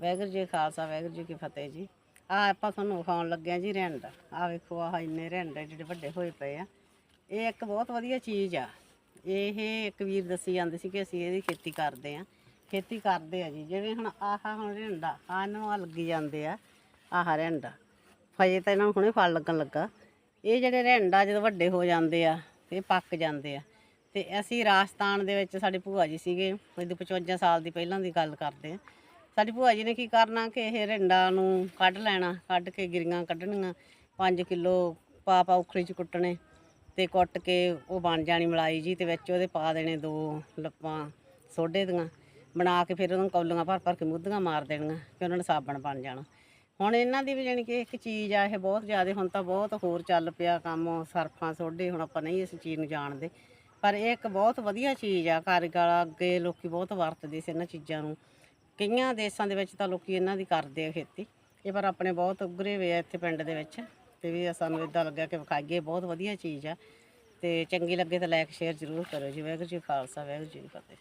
ਵਾਹਿਗੁਰੂ ਜੀ ਕਾ ਖਾਲਸਾ, ਵਾਹਿਗੁਰੂ ਜੀ ਕੀ ਫਤਿਹ ਜੀ। ਆ ਆਪਾਂ ਤੁਹਾਨੂੰ ਵਿਖਾਉਣ ਲੱਗਿਆ ਜੀ ਰਹਿੰਦਾ ਆ ਵੇਖੋ, ਆਹ ਇੰਨੇ ਰਹਿੰਦੇ ਜਿਹੜੇ ਵੱਡੇ ਹੋਏ ਪਏ ਆ। ਇਹ ਇੱਕ ਬਹੁਤ ਵਧੀਆ ਚੀਜ਼ ਆ। ਇਹ ਇੱਕ ਵੀਰ ਦੱਸੀ ਜਾਂਦੇ ਸੀ ਕਿ ਅਸੀਂ ਇਹਦੀ ਖੇਤੀ ਕਰਦੇ ਆ। ਖੇਤੀ ਕਰਦੇ ਆ ਜੀ। ਜਿਵੇਂ ਹੁਣ ਆਹ ਹੁਣ ਰਹਿੰਦਾ ਆ ਇਹਨਾਂ ਨੂੰ ਆ ਲੱਗੀ ਜਾਂਦੇ ਆ, ਆਹ ਰਹਿੰਦਾ ਫਜੇ ਤਾਂ ਇਹਨਾਂ ਨੂੰ ਹੁਣੇ ਫਲ ਲੱਗਣ ਲੱਗਾ। ਇਹ ਜਿਹੜੇ ਰਿੰਡਾ ਜਦੋਂ ਵੱਡੇ ਹੋ ਜਾਂਦੇ ਆ, ਤੇ ਇਹ ਪੱਕ ਜਾਂਦੇ ਆ। ਤੇ ਅਸੀਂ ਰਾਜਸਥਾਨ ਦੇ ਵਿੱਚ ਸਾਡੇ ਭੂਆ ਜੀ ਸੀਗੇ ਇਹਦੇ 55 ਸਾਲ ਦੀ ਪਹਿਲਾਂ ਦੀ ਗੱਲ ਕਰਦੇ ਆ। ਸਾਡੀ ਭੂਆ ਜੀ ਨੇ ਕੀ ਕਰਨਾ ਕਿ ਇਹ ਰਿੰਡਾਂ ਨੂੰ ਕੱਢ ਲੈਣਾ, ਕੱਢ ਕੇ ਗਿਰੀਆਂ ਕੱਢਣੀਆਂ। 5 ਕਿਲੋ ਪਾ ਪਾ ਉਖਲੀ ਚ ਕੁੱਟਣੇ ਤੇ ਕੁੱਟ ਕੇ ਉਹ ਬਣ ਜਾਣੀ ਮਲਾਈ ਜੀ ਤੇ ਵਿੱਚ ਉਹਦੇ ਪਾ ਦੇਣੇ ਦੋ ਲੱਪਾਂ ਸੋਡੇ ਦੀਆਂ। ਬਣਾ ਕੇ ਫਿਰ ਉਹਨੂੰ ਕੌਲੀਆਂ ਭਰ ਭਰ ਕੇ ਮੁੱਧੀਆਂ ਮਾਰ ਦੇਣੀਆਂ ਕਿ ਉਹਨਾਂ ਨੇ ਸਾਬਣ ਬਣ ਜਾਣਾ। ਹੁਣ ਇਹਨਾਂ ਦੀ ਵੀ ਜਾਣੀ ਕਿ ਇੱਕ ਚੀਜ਼ ਆ, ਇਹ ਬਹੁਤ ਜ਼ਿਆਦਾ ਹੁਣ ਤਾਂ ਬਹੁਤ ਹੋਰ ਚੱਲ ਪਿਆ ਕੰਮ, ਸਰਫਾਂ ਸੋਡੇ ਹੁਣ ਆਪਾਂ ਨਹੀਂ ਇਸ ਚੀਜ਼ ਨੂੰ ਜਾਣਦੇ। ਪਰ ਇਹ ਇੱਕ ਬਹੁਤ ਵਧੀਆ ਚੀਜ਼ ਆ ਕਾਰੀਗਰ ਅੱਗੇ ਲੋਕੀ ਬਹੁਤ ਵਰਤਦੇ ਸੀ ਇਹਨਾਂ ਚੀਜ਼ਾਂ ਨੂੰ। ਕਈਆਂ ਦੇਸ਼ਾਂ ਦੇ ਵਿੱਚ ਤਾਂ ਲੋਕੀ ਇਹਨਾਂ ਦੀ ਕਰਦੇ ਆ ਖੇਤੀ। ਇਹ ਪਰ ਆਪਣੇ ਬਹੁਤ ਉਗਰੇ ਹੋਏ ਆ ਇੱਥੇ ਪਿੰਡ ਦੇ ਵਿੱਚ ਤੇ ਵੀ ਸਾਨੂੰ ਇਦਾਂ ਲੱਗਿਆ ਕਿ ਵਿਖਾਈਏ, ਬਹੁਤ ਵਧੀਆ ਚੀਜ਼ ਆ ਤੇ ਚੰਗੀ ਲੱਗੇ ਤਾਂ ਲਾਇਕ ਸ਼ੇਅਰ ਜ਼ਰੂਰ ਕਰੋ ਜੀ। ਵਾਹਿਗੁਰੂ ਜੀ ਖਾਲਸਾ, ਵਾਹਿਗੁਰੂ ਜੀ ਕੀ ਫਤਿਹ।